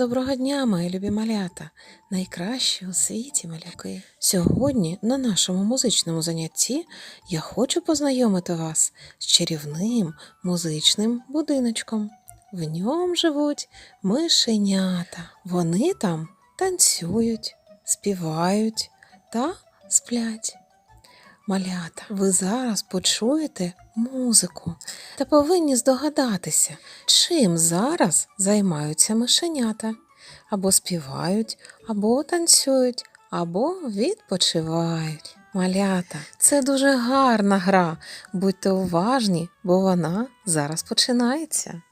Доброго дня, мої любі малята, найкращі у світі маляки. Сьогодні на нашому музичному занятті я хочу познайомити вас з чарівним музичним будиночком. В ньому живуть мишенята. Вони там танцюють, співають та сплять. Малята, ви зараз почуєте музику та повинні здогадатися, чим зараз займаються мишенята. Або співають, або танцюють, або відпочивають. Малята, це дуже гарна гра. Будьте уважні, бо вона зараз починається.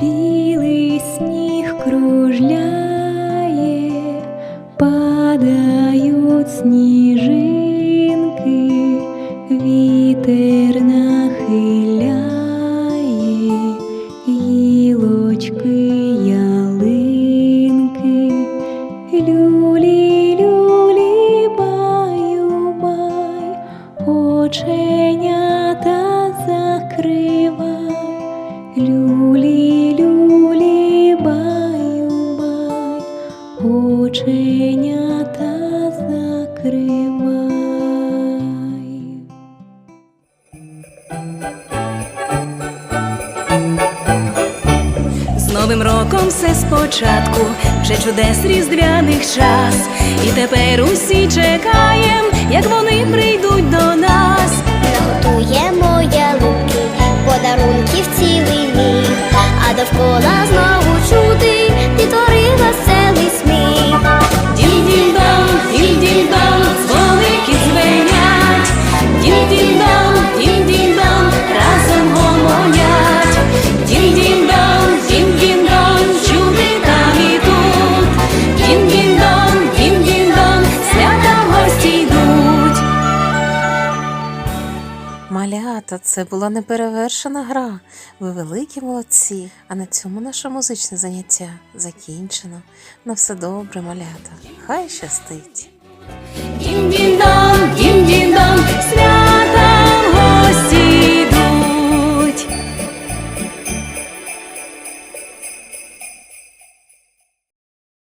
Білий сніг кружляє, падають сніжинки, вітер нахиляє гілочки Оченята закривай. З Новим роком все спочатку, вже чудес різдвяних час. І тепер усі чекаєм, як вони прийдуть до нас. Наготуємо Малята, це була неперевершена гра. Ви великі молодці. А на цьому наше музичне заняття закінчено. На все добре, малята. Хай щастить!